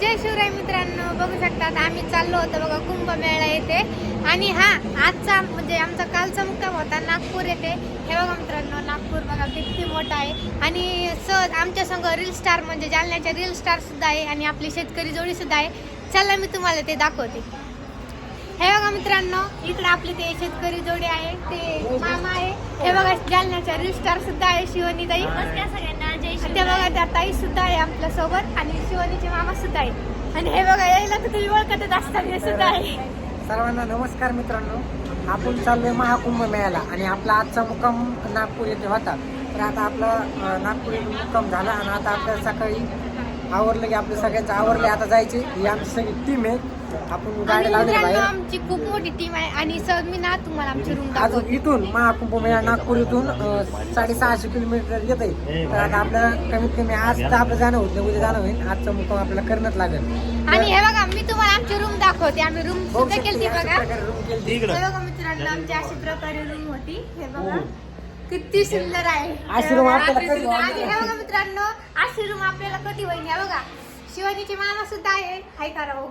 जय शिवराय मित्रांनो बघू शकतात आम्ही चाललो होतो बघा कुंभमेळा येथे. आणि हा आजचा म्हणजे आमचा कालचा मुक्काम होता नागपूर येथे. हे बघा मित्रांनो नागपूर बघा किती मोठा आहे. आणि सहज आमच्या संग रील स्टार म्हणजे जालन्याच्या रील स्टार सुद्धा आहे आणि आपली शेतकरी जोडी सुद्धा आहे. चला मी तुम्हाला ते दाखवते. हे बघा मित्रांनो इकडे आपली ते शेतकरी जोडी आहे ते मामा आहे. हे बघा जालन्याच्या रील स्टार सुद्धा आहे शिवनी ताई नमस्कार सगळ्यांना जय आणि ते बघा त्या ताई सुद्धा आहे आपल्यासोबत आणि शिवानीचे मामा सुद्धा आहे आणि हे बघा यायला तर तुम्ही ओळखतच असतात हे सुद्धा आहे. सर्वांना नमस्कार मित्रांनो. आपण चाललोय महाकुंभ मेळ्याला आणि आपला आजचा मुक्काम नागपूर येथे होता. तर आता आपला नागपूर मुक्काम झाला आणि आता आपल्या सकाळी आवरलं की आपल्या सगळ्यांचं आवरले आता जायचे. ही आमची सगळी टीम आहे. आपण आणि गाडी लावली मित्रांनो बाहेर. आमची खूप मोठी टीम आहे. आणि सर मी ना तुम्हाला आमची रूम अजून दाखवते. इथून महाकुंभ मेळा नागपूर इथून अं, साडेसहाशे किलोमीटर येत आहे तर आता आपल्याला कमीत कमी आज तर आपलं जाणं होत नाही उद्या जाणं होईल. आजचा मुक्काम आपल्याला करणंच लागेल. आणि हे बघा मी तुम्हाला आमची रूम दाखवते. आम्ही रूम बघू सुद्धा शकतो केली बघा. प्रकारे room केलती. हे बघा मित्रांनो आमची अशी प्रकारे रूम होती. हे बघा. किती सुंदर आहे. अशी room आपल्याला कधी आणि हे बघा मित्रांनो अशी रूम आपल्याला कधी होईल हे बघा. शिवानीचे मामा सुद्धा आहे. हाय करा भाऊ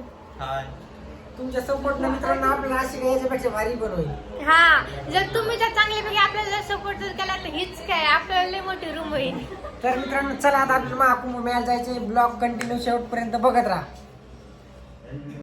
तुमच्या सपोर्ट मित्रांनो आपल्याला अशी काही याच्यापेक्षा भारी पण होईल. हा जर तुम्ही जर चांगल्यापैकी आपल्याला सपोर्ट जर केला तर हीच काय आपल्याला लय मोठी रूम होईल. तर मित्रांनो चला आता आपल्याला महाकुंभ मेळ्याला जायचे ब्लॉग कंटिन्यू शेवटपर्यंत बघत राहा.